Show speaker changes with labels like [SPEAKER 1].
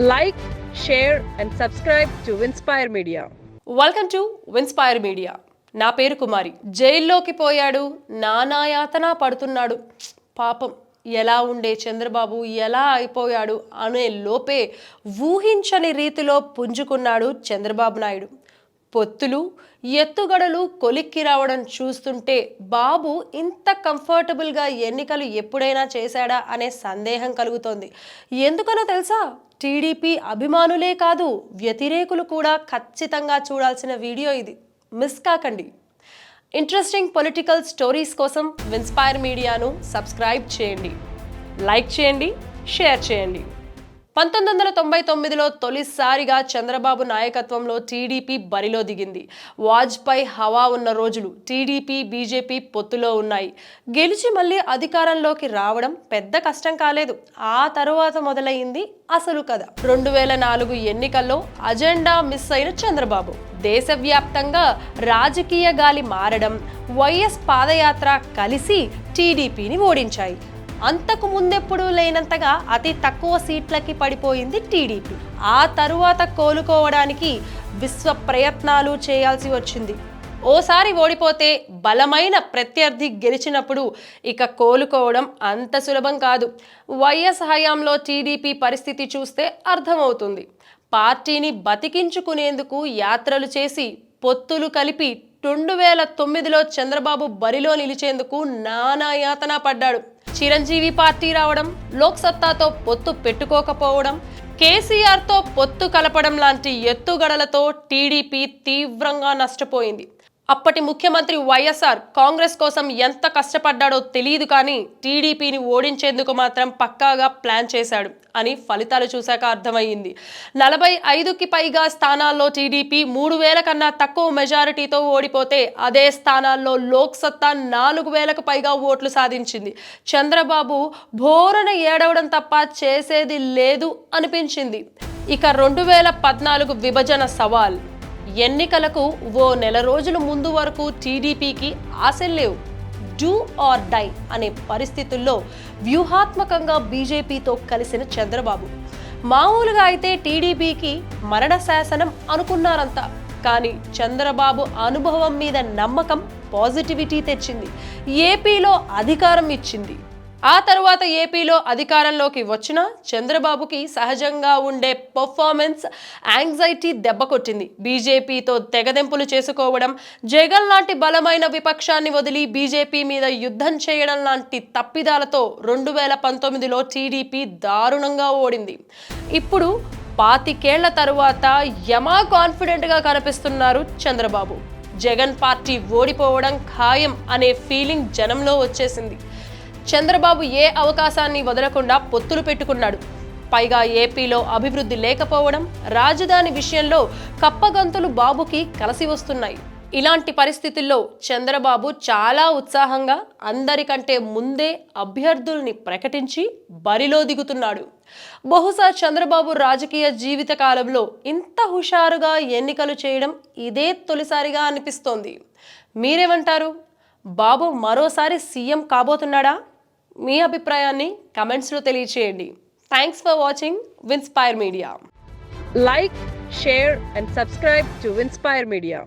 [SPEAKER 1] Like share and subscribe to Inspire media
[SPEAKER 2] welcome to vinspire media నా పేరు కుమారి. జైల్లోకి పోయాడు. నానాయాతన పడుతున్నాడు. పాపం ఎలా ఉండే చంద్రబాబు ఎలా అయిపోయాడు అనే లోపే ఊహించని రీతిలో పుంజుకున్నాడు చంద్రబాబు నాయుడు. పొత్తులు ఎత్తుగడలు కొలిక్కి రావడం చూస్తుంటే బాబు ఇంత కంఫర్టబుల్గా ఎన్నికలు ఎప్పుడైనా చేశాడా అనే సందేహం కలుగుతోంది. ఎందుకనో తెలుసా? టీడీపీ అభిమానులే కాదు వ్యతిరేకులు కూడా ఖచ్చితంగా చూడాల్సిన వీడియో ఇది. మిస్ కాకండి. ఇంట్రెస్టింగ్ పొలిటికల్ స్టోరీస్ కోసం విన్స్పైర్ మీడియాను సబ్స్క్రైబ్ చేయండి. లైక్ చేయండి షేర్ చేయండి. పంతొమ్మిది వందల తొంభై తొమ్మిదిలో తొలిసారిగా చంద్రబాబు నాయకత్వంలో టీడీపీ బరిలో దిగింది. వాజ్పేయి హవా ఉన్న రోజులు టీడీపీ బీజేపీ పొత్తులో ఉన్నాయి. గెలిచి మళ్ళీ అధికారంలోకి రావడం పెద్ద కష్టం కాలేదు. ఆ తరువాత మొదలైంది అసలు కథ. రెండు వేల నాలుగు ఎన్నికల్లో అజెండా మిస్ అయిన చంద్రబాబు. దేశవ్యాప్తంగా రాజకీయ గాలి మారడం వైఎస్ పాదయాత్ర కలిసి టీడీపీని ఓడించాయి. అంతకు ముందెప్పుడు లేనంతగా అతి తక్కువ సీట్లకి పడిపోయింది టీడీపీ. ఆ తరువాత కోలుకోవడానికి విశ్వ ప్రయత్నాలు చేయాల్సి వచ్చింది. ఓసారి ఓడిపోతే బలమైన ప్రత్యర్థి గెలిచినప్పుడు ఇక కోలుకోవడం అంత సులభం కాదు. వైఎస్ హయాంలో టీడీపీ పరిస్థితి చూస్తే అర్థమవుతుంది. పార్టీని బతికించుకునేందుకు యాత్రలు చేసి పొత్తులు కలిపి రెండు వేల తొమ్మిదిలో చంద్రబాబు బరిలో నిలిచేందుకు నానా యాతన పడ్డాడు. చిరంజీవి పార్టీ రావడం లోక్సత్తాతో పొత్తు పెట్టుకోకపోవడం కేసీఆర్తో పొత్తు కలపడం లాంటి ఎత్తుగడలతో టీడీపీ తీవ్రంగా నష్టపోయింది. అప్పటి ముఖ్యమంత్రి వైఎస్ఆర్ కాంగ్రెస్ కోసం ఎంత కష్టపడ్డాడో తెలియదు కానీ టీడీపీని ఓడించేందుకు మాత్రం పక్కాగా ప్లాన్ చేశాడు అని ఫలితాలు చూశాక అర్థమయ్యింది. నలభై ఐదుకి పైగా స్థానాల్లో టీడీపీ మూడు వేల కన్నా తక్కువ మెజారిటీతో ఓడిపోతే అదే స్థానాల్లో లోక్సత్తా నాలుగు వేలకు పైగా ఓట్లు సాధించింది. చంద్రబాబు భోరన ఏడవడం తప్ప చేసేది లేదు అనిపించింది. ఇక రెండు వేల పద్నాలుగు విభజన సవాల్. ఎన్నికలకు ఓ నెల రోజుల ముందు వరకు టీడీపీకి ఆశలు లేవు. డూ ఆర్ డై అనే పరిస్థితుల్లో వ్యూహాత్మకంగా బీజేపీతో కలిసిన చంద్రబాబు. మామూలుగా అయితే టీడీపీకి మరణ శాసనం అనుకున్నారంతా కానీ చంద్రబాబు అనుభవం మీద నమ్మకం పాజిటివిటీ తెచ్చింది. ఏపీలో అధికారం ఇచ్చింది. ఆ తర్వాత ఏపీలో అధికారంలోకి వచ్చిన చంద్రబాబుకి సహజంగా ఉండే పర్ఫార్మెన్స్ యాంగ్జైటీ దెబ్బకొట్టింది బీజేపీతో తెగదెంపులు చేసుకోవడం జగన్ లాంటి బలమైన విపక్షాన్ని వదిలి బీజేపీ మీద యుద్ధం చేయడం లాంటి తప్పిదాలతో రెండు వేల పంతొమ్మిదిలో టీడీపీ దారుణంగా ఓడింది. ఇప్పుడు పాతికేళ్ళ తరువాత యమా కాన్ఫిడెంట్గా కనిపిస్తున్నారు చంద్రబాబు. జగన్ పార్టీ ఓడిపోవడం ఖాయం అనే ఫీలింగ్ జనంలో వచ్చేసింది. చంద్రబాబు ఏ అవకాశాన్ని వదలకుండా పొత్తులు పెట్టుకున్నాడు. పైగా ఏపీలో అభివృద్ధి లేకపోవడం రాజధాని విషయంలో కప్పగంతులు బాబుకి కలిసి వస్తున్నాయి. ఇలాంటి పరిస్థితుల్లో చంద్రబాబు చాలా ఉత్సాహంగా అందరికంటే ముందే అభ్యర్థుల్ని ప్రకటించి బరిలో దిగుతున్నాడు. బహుశా చంద్రబాబు రాజకీయ జీవిత కాలంలో ఇంత హుషారుగా ఎన్నికలు చేయడం ఇదే తొలిసారిగా అనిపిస్తోంది. మీరేమంటారు? బాబు మరోసారి సీఎం కాబోతున్నాడా? మీ అభిప్రాయాన్ని కమెంట్స్లో తెలియచేయండి. Thanks for watching vinspire media
[SPEAKER 1] like share and subscribe to vinspire media